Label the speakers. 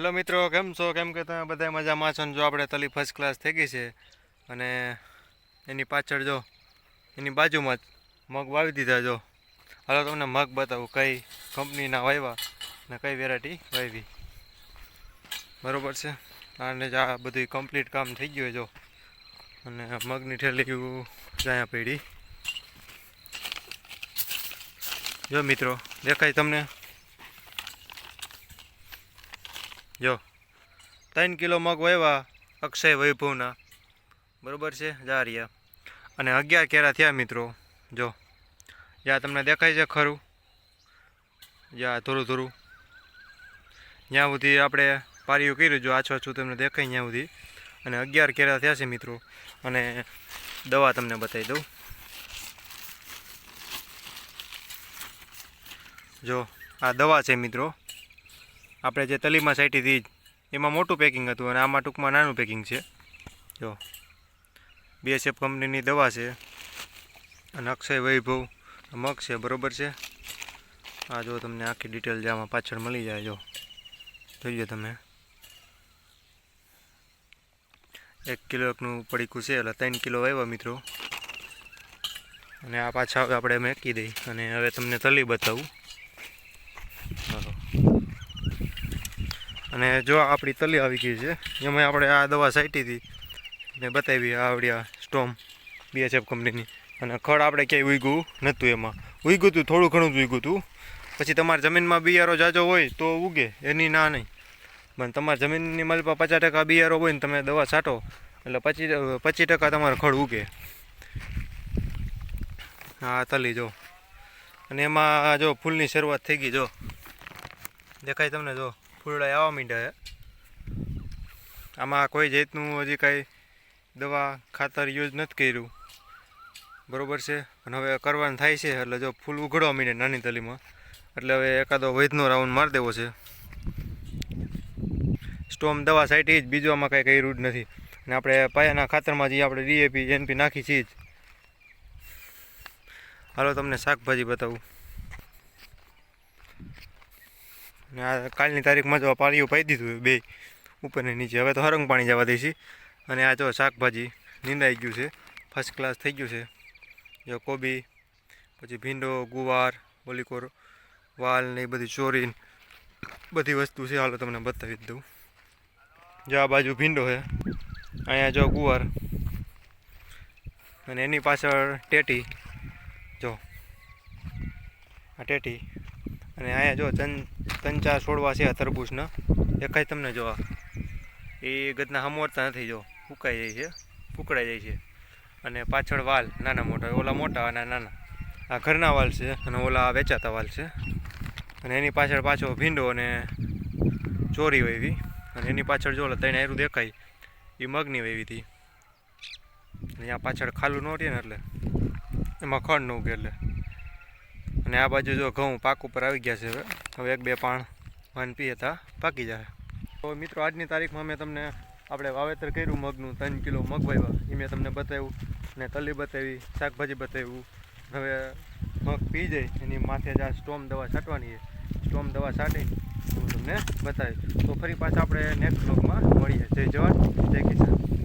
Speaker 1: Hello મિત્રો, કેમ છો? કેમ કે તમે બધા મજામાં છો જો આપણે તલી ફર્સ્ટ ક્લાસ થઈ ગઈ છે અને એની પાછળ જો એની બાજુમાં જ મગ વાવી દીધા જો. હાલો તમને મગ બતાવું કઈ કંપનીના વાવ્યા ને કઈ વેરાયટી વાવી બરોબર છે? અને જ આ બધું કમ્પ્લીટ કામ થઈ ગયું જો. અને મગની ઠેલી ત્યાં પડી. જો મિત્રો, દેખાય તમને? જો, ત્રણ કિલો મગ વાવ્યા અક્ષય વૈભવના. બરાબર છે જારિયા અને અગિયાર કેરા થયા મિત્રો, જો. જ્યાં તમને દેખાય છે ખરું? જ્યાં થોડું થોડું. જ્યાં સુધી આપણે પારીઓ કર્યું, જો આછું આછું તમને દેખાય ત્યાં સુધી. અને અગિયાર કેરા થયા છે મિત્રો, અને દવા તમને બતાવી દઉં. જો, આ દવા છે મિત્રો. આપણે જે તલીમાં સાઈટી હતી એમાં મોટું પેકિંગ હતું અને આમાં ટૂંકમાં નાનું પેકિંગ છે. જો બીએસએફ કંપનીની દવા છે અને અક્ષય વૈભવ મગ છે, બરોબર છે? આ જો તમને આખી ડિટેલ જે આમાં પાછળ મળી જાય, જો. જોઈએ તમે. એક કિલો એકનું પડીકું છે, એટલે ત્રણ કિલો આવ્યા મિત્રો. અને આ પાછા આપણે મેકી દઈ અને હવે તમને તલી બતાવું હાલો. અને જો આપણી તલી આવી ગઈ છે, એમાં આપણે આ દવા સાઈટી હતી. ને બતાવી આવડી આ સ્ટોમ બીએચએફ કંપનીની. અને ખડ આપણે ક્યાંય ઉગ્યું નહોતું એમાં. ઉગ્યું હતું થોડું ઘણું જ ઉગ્યું હતું પછી તમારી જમીનમાં બિયારો જાજો હોય તો ઉગે, એની ના નહીં. પણ તમારી જમીનની મલપા પચાસ ટકા બિયારો હોય ને તમે દવા છાંટો, એટલે પચીસ પચીસ ટકા તમારે ખડ ઉગે. હા તલી જો. અને એમાં જો ફૂલની શરૂઆત થઈ ગઈ જો. દેખાય તમને જો? ફૂલડા આવવા માંડ્યા આમાં કોઈ જાતનું હજી કાંઈ દવા ખાતર યુઝ નથી કર્યું. બરોબર છે? પણ હવે કરવાનું થાય છે, એટલે જો ફૂલ ઉઘડવા માંડે નાની તલીમાં એટલે હવે એકાદો વૈદનો રાઉન્ડ મારી દેવો છે. સ્ટોમ દવા સાઈટી જ બીજું આમાં કાંઈ કર્યું જ નથી. અને આપણે પાયાના ખાતરમાં જે આપણે ડીએપી એનપી નાખી છીએ જ. હાલો તમને શાકભાજી બતાવું. અને આ કાલની તારીખમાં જો પાળીઓ પાઈ દીધું બે. ઉપર ને નીચે. હવે તો હરંગ પાણી જવા દઈશી અને આ જો શાકભાજી નીંદાઈ ગયું છે. ફર્સ્ટ ક્લાસ થઈ ગયું છે. જો કોબી, પછી ભીંડો, ગુવાર, ઓલીકોર, વાલ ને એ બધી ચોરી બધી વસ્તુ છે. હાલો તમને બતાવી જ દઉં. જો આ બાજુ ભીંડો છે. અહીંયા જો ગુવાર. અને એની પાછળ ટેટી. જો. આ ટેટી. અને અહીંયા જો ત્રણ ત્રણ ચાર છોડવા છે આ તરબૂચના. દેખાય તમને જોવા એ ગતના હમવડતા નથી જો, ફૂંકાઈ જાય છે, ફૂકડાઈ જાય છે. અને પાછળ વાલ, નાના મોટા ઓલા મોટા અને નાના. આ ઘરના વાલ છે અને ઓલા વેચાતા વાલ છે. અને એની પાછળ પાછો ભીંડો અને ચોરી વહેવી અને એની પાછળ જો ત્રણ આયરું દેખાય, એ મગની વહેવી હતી. અહીંયા પાછળ ખાલું ન રહે ને એટલે, એમાં ખડ ન ઉગે એટલે. અને આ બાજુ જો ઘઉં પાક ઉપર આવી ગયા છે હવે. હવે એક, બે પાણ પાન પીએ તા, પાકી જાય. તો મિત્રો, આજની તારીખમાં મેં તમને આપણે વાવેતર કર્યું, મગનું ત્રણ કિલો મગ વાવ્યા. એ મેં તમને બતાવ્યું અને તલી બતાવી, શાકભાજી બતાવ્યું. હવે મગ પી જાય, એની માથે જ આ સ્ટોમ દવા છાંટવાની છે. સ્ટોમ દવા છાંટી હું તમને બતાવીશ. તો ફરી પાછા આપણે નેક્સ્ટ બ્લોગમાં મળીએ. જય જવાન, જય કિસાન.